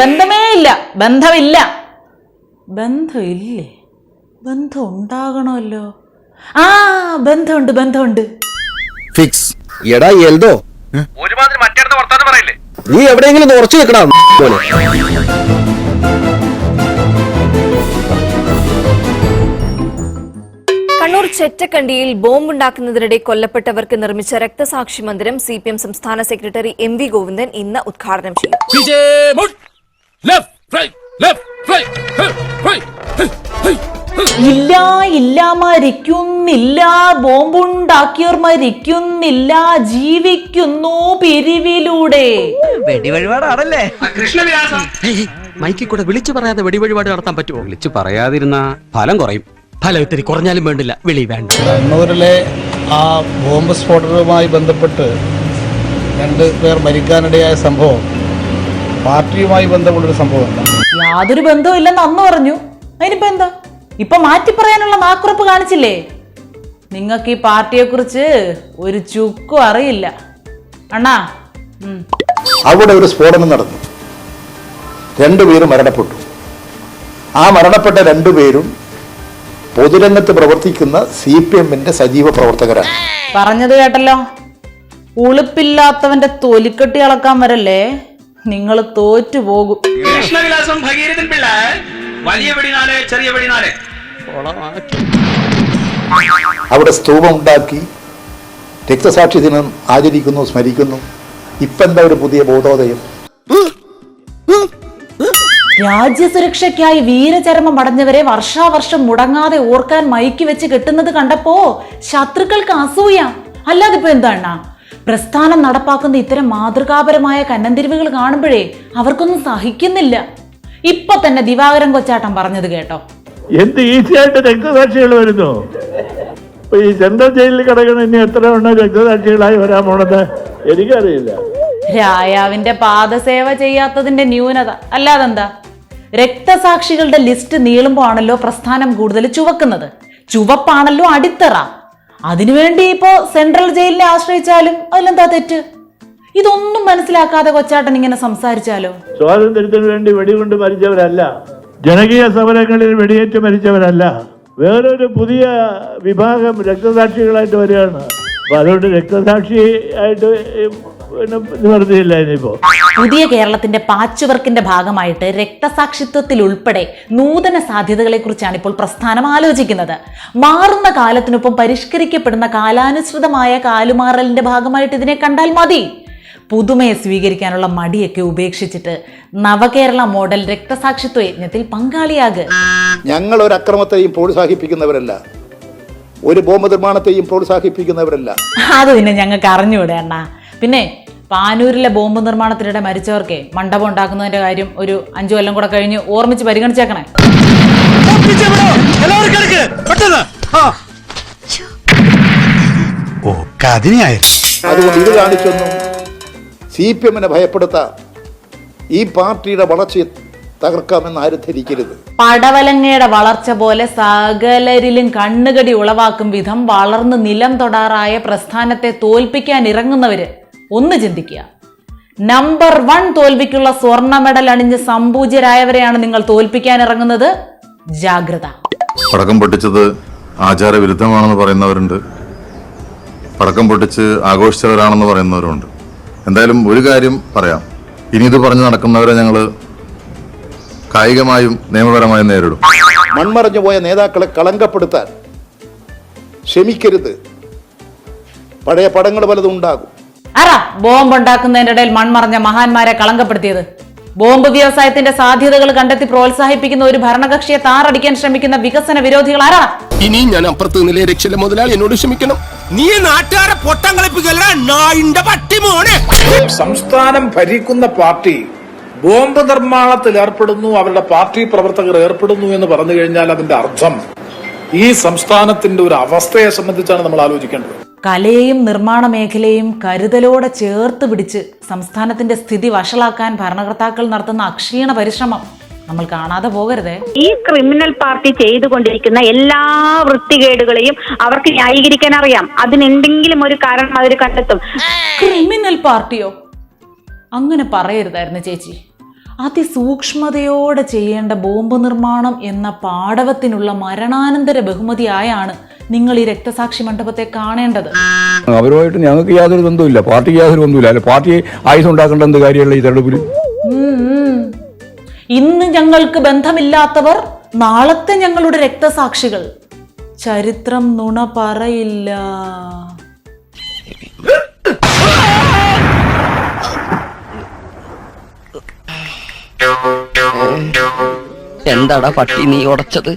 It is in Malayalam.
ബന്ധമേ ഇല്ല. ബന്ധമില്ല. ബന്ധമില്ലേ? ബന്ധം ഉണ്ടാകണമല്ലോ ആ ബന്ധമുണ്ട് ബന്ധമുണ്ട്. ഫിക്സ്. എടാ എൽദോ. ഒരുമാതിരി മറ്റേടത്ത് വർത്താനം പറയില്ലേ? നീ എവിടെയെങ്കിലും ഉറച്ചു നിൽക്കണം പോലെ കണ്ണൂർ ചെറ്റക്കണ്ടിയിൽ ബോംബുണ്ടാക്കുന്നതിനിടെ കൊല്ലപ്പെട്ടവർക്ക് നിർമ്മിച്ച രക്തസാക്ഷി മന്ദിരം സി പി എം സംസ്ഥാന സെക്രട്ടറി എം വി ഗോവിന്ദൻ ഇന്ന് ഉദ്ഘാടനം ചെയ്യും. ഇല്ല ഇല്ല മരിക്കുന്നില്ല. ബോംബുണ്ടാക്കിയർ മരിക്കുന്നില്ല. ജീവിക്കുന്നു പിരിവിലൂടെ. വെടിവഴിപാടാണല്ലേ? കൃഷ്ണവിലാസം മൈക്കിൽ കൂടെ വിളിച്ചു പറയാതെ വെടിവഴിപാട് നടത്താൻ പറ്റുമോ? വിളിച്ചു പറയാതിരുന്ന ഫലം കുറയും. ഫലം ഇത്തിരി കുറഞ്ഞാലും വേണ്ടില്ല. വിളി വേണ്ട. കണ്ണൂരിലെ ആ ബോംബ് സ്ഫോടനവുമായി ബന്ധപ്പെട്ട് രണ്ട് പേർ മരിക്കാനിടയായ സംഭവം പാർട്ടിയുമായി ബന്ധമുള്ളൊരു സംഭവമല്ല യാതൊരു ബന്ധവും ഇല്ലെന്ന് അന്ന് പറഞ്ഞു. അതിനിപ്പോ എന്താ? ഇപ്പൊ മാറ്റി പറയാനുള്ള നാക്കുറപ്പ് കാണിച്ചില്ലേ? നിങ്ങൾക്ക് ഈ പാർട്ടിയെ കുറിച്ച് ഒരു ചുക്കും അറിയില്ല. അണ്ണാ. അവിടെ ഒരു സ്ഫോടനം നടന്നു. രണ്ടുപേരും മരണപ്പെട്ടു. ആ മരണപ്പെട്ട രണ്ടുപേരും പൊതുരംഗത്ത് പ്രവർത്തിക്കുന്ന സി പി എമ്മിന്റെ സജീവ പ്രവർത്തകരാണ്. പറഞ്ഞത് കേട്ടല്ലോ. ഉളുപ്പില്ലാത്തവന്റെ തൊലിക്കെട്ടി അളക്കാൻ വരല്ലേ? നിങ്ങൾ തോറ്റു പോകും. കൃഷ്ണവിലാസം ഭഗീരഥൻ പിള്ള വലിയ വെടിനാല് ചെറിയ വെടിനാല് അവിടെ സ്തൂപം ഉണ്ടാക്കി രക്തസാക്ഷി ദിനം ആചരിക്കുന്നു സ്മരിക്കുന്നു. ഇപ്പം എന്താ ഒരു പുതിയ ബോധോദയം? രാജ്യസുരക്ഷയ്ക്കായി വീരചരമം അടഞ്ഞവരെ വർഷാവർഷം മുടങ്ങാതെ ഓർക്കാൻ മയക്കി വെച്ച് കെട്ടുന്നത് കണ്ടപ്പോ ശത്രുക്കൾക്ക് അസൂയ. അല്ലാതിപ്പോ ഇപ്പൊ എന്താണ് പ്രസ്ഥാനം നടപ്പാക്കുന്ന ഇത്തരം മാതൃകാപരമായ കന്നന്തിരിവുകൾ കാണുമ്പോഴേ അവർക്കൊന്നും സഹിക്കുന്നില്ല. ഇപ്പൊ തന്നെ ദിവാകരൻ കൊച്ചാട്ടം പറഞ്ഞത് കേട്ടോ. എന്ത് ഈസിയായിട്ട് രക്തസാക്ഷികൾ വരുന്നു? ഇപ്പൊ ഈ സെൻട്രൽ ജയിലിൽ കിടക്കുന്ന ഇനി എത്ര എണ്ണം രക്തസാക്ഷികളായി വരാൻ പോണത് എനിക്കറിയില്ല. രായാവിന്റെ പാദസേവ ചെയ്യാത്തതിന്റെ ന്യൂനത. അല്ലാതെന്താ? രക്തസാക്ഷികളുടെ ലിസ്റ്റ് നീളുമ്പോ ആണല്ലോ പ്രസ്ഥാനം കൂടുതൽ ചുവക്കുന്നത്. ചുവപ്പാണല്ലോ അടിത്തറ. അതിനുവേണ്ടി ഇപ്പോ സെൻട്രൽ ജയിലിനെ ആശ്രയിച്ചാലും അതിലെന്താ തെറ്റ്? ഇതൊന്നും മനസ്സിലാക്കാതെ കൊച്ചാട്ടൻ ഇങ്ങനെ സംസാരിച്ചാലോ? സ്വാതന്ത്ര്യത്തിന് വേണ്ടി വെടികൊണ്ട് മരിച്ചവരല്ല. ജനകീയ സമരങ്ങളിൽ വെടിയേറ്റ് മരിച്ചവരല്ല. വേറൊരു പുതിയ വിഭാഗം രക്തസാക്ഷികളായിട്ട് വരികയാണ്. അപ്പൊ അതുകൊണ്ട് രക്തസാക്ഷി ആയിട്ട് നിവർത്തിയില്ല ഇനിയിപ്പോ പുതിയ കേരളത്തിന്റെ പാച്ച് വർക്കിന്റെ ഭാഗമായിട്ട് രക്തസാക്ഷിത്വത്തിൽ ഉൾപ്പെടെ നൂതന സാധ്യതകളെ കുറിച്ചാണ് ഇപ്പോൾ പ്രസ്ഥാനം ആലോചിക്കുന്നത്. മാറുന്ന കാലത്തിനൊപ്പം പരിഷ്കരിക്കപ്പെടുന്ന കാലാനുസൃതമായ കാലുമാറലിന്റെ ഭാഗമായിട്ട് ഇതിനെ കണ്ടാൽ മതി. പുതുമയെ സ്വീകരിക്കാനുള്ള മടിയൊക്കെ ഉപേക്ഷിച്ചിട്ട് നവകേരള മോഡൽ രക്തസാക്ഷിത്വ യജ്ഞത്തിൽ പങ്കാളിയാകുക ഞങ്ങൾ ഒരു അക്രമത്തെയും പ്രോത്സാഹിപ്പിക്കുന്നവരല്ല. ഒരു ബോംബ് നിർമ്മാണത്തെയും പ്രോത്സാഹിപ്പിക്കുന്നവരല്ല. അത് പിന്നെ ഞങ്ങൾക്ക് അറിഞ്ഞുകൂടെ അണ്ണാ. പിന്നെ പാനൂരിലെ ബോംബ് നിർമ്മാണത്തിനിടെ മരിച്ചവർക്ക് മണ്ഡപം ഉണ്ടാക്കുന്നതിന്റെ കാര്യം ഒരു അഞ്ചു കൊല്ലം കൂടെ കഴിഞ്ഞ് ഓർമ്മിച്ച് പരിഗണിച്ചേക്കണേ. ഓ കതിനായി അതുകൊണ്ട് ഇത് കാണിച്ചൊന്നും സി പി എമ്മിനെ ഭയപ്പെടുത്താം ഈ പാർട്ടിയുടെ വളർച്ചയെ തകർക്കാമെന്ന് ആരും ധരിക്കരുത് പടവലങ്ങയുടെ വളർച്ച പോലെ സകലരിലും കണ്ണുകടി ഉളവാക്കും വിധം വളർന്ന് നിലം തൊടാറായ പ്രസ്ഥാനത്തെ തോൽപ്പിക്കാൻ ഇറങ്ങുന്നവര് ഒന്ന് ചിന്തിക്കുക. നമ്പർ വൺ തോൽവിക്കുള്ള സ്വർണ മെഡൽ അണിഞ്ഞ് സമ്പൂജ്യരായവരെയാണ് നിങ്ങൾ തോൽപ്പിക്കാൻ ഇറങ്ങുന്നത്. ജാഗ്രത. പടക്കം പൊട്ടിച്ചത് ആചാരവിരുദ്ധമാണെന്ന് പറയുന്നവരുണ്ട്. പടക്കം പൊട്ടിച്ച് ആഘോഷിച്ചവരാണെന്ന് പറയുന്നവരുണ്ട് എന്തായാലും ഒരു കാര്യം പറയാം. ഇനി ഇത് പറഞ്ഞു നടക്കുന്നവരെ ഞങ്ങൾ കായികമായും നിയമപരമായും നേരിടും. മൺമറഞ്ഞു പോയ നേതാക്കളെ കളങ്കപ്പെടുത്താൻ ക്ഷമിക്കരുത്. പഴയ പടങ്ങൾ പലതും ഉണ്ടാകും. ആരാ ബോംബ് ഉണ്ടാക്കുന്നതിന്റെ ഇടയിൽ മൺമറഞ്ഞ മഹാന്മാരെ കളങ്കപ്പെടുത്തിയത്. ബോംബ് വ്യവസായത്തിന്റെ സാധ്യതകൾ കണ്ടെത്തി പ്രോത്സാഹിപ്പിക്കുന്ന ഒരു ഭരണകക്ഷിയെ താറടിക്കാൻ ശ്രമിക്കുന്ന വികസന വിരോധികൾ ആരാ? ഇനി ഞാൻ അപ്പുറത്ത് നില രക്ഷയിലെ മുതലാളി എന്നോട് ക്ഷമിക്കണം. നീ നാട്ടുകാരെ പൊട്ടം കളിപ്പിക്കല്ല നായിന്റെ പട്ടി മോനെ. സംസ്ഥാനം ഭരിക്കുന്ന പാർട്ടി ബോംബ് നിർമ്മാണത്തിൽ ഏർപ്പെടുന്നു അവരുടെ പാർട്ടി പ്രവർത്തകർ ഏർപ്പെടുന്നു എന്ന് പറഞ്ഞു കഴിഞ്ഞാൽ അതിന്റെ അർത്ഥം ഈ സംസ്ഥാനത്തിന്റെ ഒരു അവസ്ഥയെ സംബന്ധിച്ചാണ് നമ്മൾ ആലോചിക്കേണ്ടത്. കലയെയും നിർമ്മാണ മേഖലയും കരുതലോടെ ചേർത്ത് പിടിച്ച് സംസ്ഥാനത്തിന്റെ സ്ഥിതി വഷളാക്കാൻ ഭരണകർത്താക്കൾ നടത്തുന്ന അക്ഷീണ പരിശ്രമം നമ്മൾ കാണാതെ പോകരുതേ. ഈ ക്രിമിനൽ പാർട്ടി ചെയ്തുകൊണ്ടിരിക്കുന്ന എല്ലാ വൃത്തികേടുകളെയും അവർക്ക് ന്യായീകരിക്കാൻ അറിയാം. അതിനെന്തെങ്കിലും ഒരു കാരണം അവർ കണ്ടെത്തും. ക്രിമിനൽ പാർട്ടിയോ? അങ്ങനെ പറയരുതായിരുന്നു ചേച്ചി. അതിസൂക്ഷ്മതയോടെ ചെയ്യേണ്ട ബോംബ് നിർമ്മാണം എന്ന പാടവത്തിനുള്ള മരണാനന്തര ബഹുമതിയായാണ് നിങ്ങൾ ഈ രക്തസാക്ഷി മണ്ഡപത്തെ കാണേണ്ടത്? അവരുമായിട്ട് ഞങ്ങൾക്ക് യാതൊരു ബന്ധവുമില്ല. പാർട്ടിക്ക് യാതൊരു ബന്ധവുമില്ല. അല്ലെ പാർട്ടി ആയുധം ഉണ്ടാക്കേണ്ട എന്ത് കാര്യമുള്ള ഈ തെരഞ്ഞെടുപ്പിൽ. ഇന്ന് ഞങ്ങൾക്ക് ബന്ധമില്ലാത്തവർ നാളത്തെ ഞങ്ങളുടെ രക്തസാക്ഷികൾ. ചരിത്രം നുണ പറയില്ല. എന്താടാ പട്ടി നീ ഉടച്ചത്?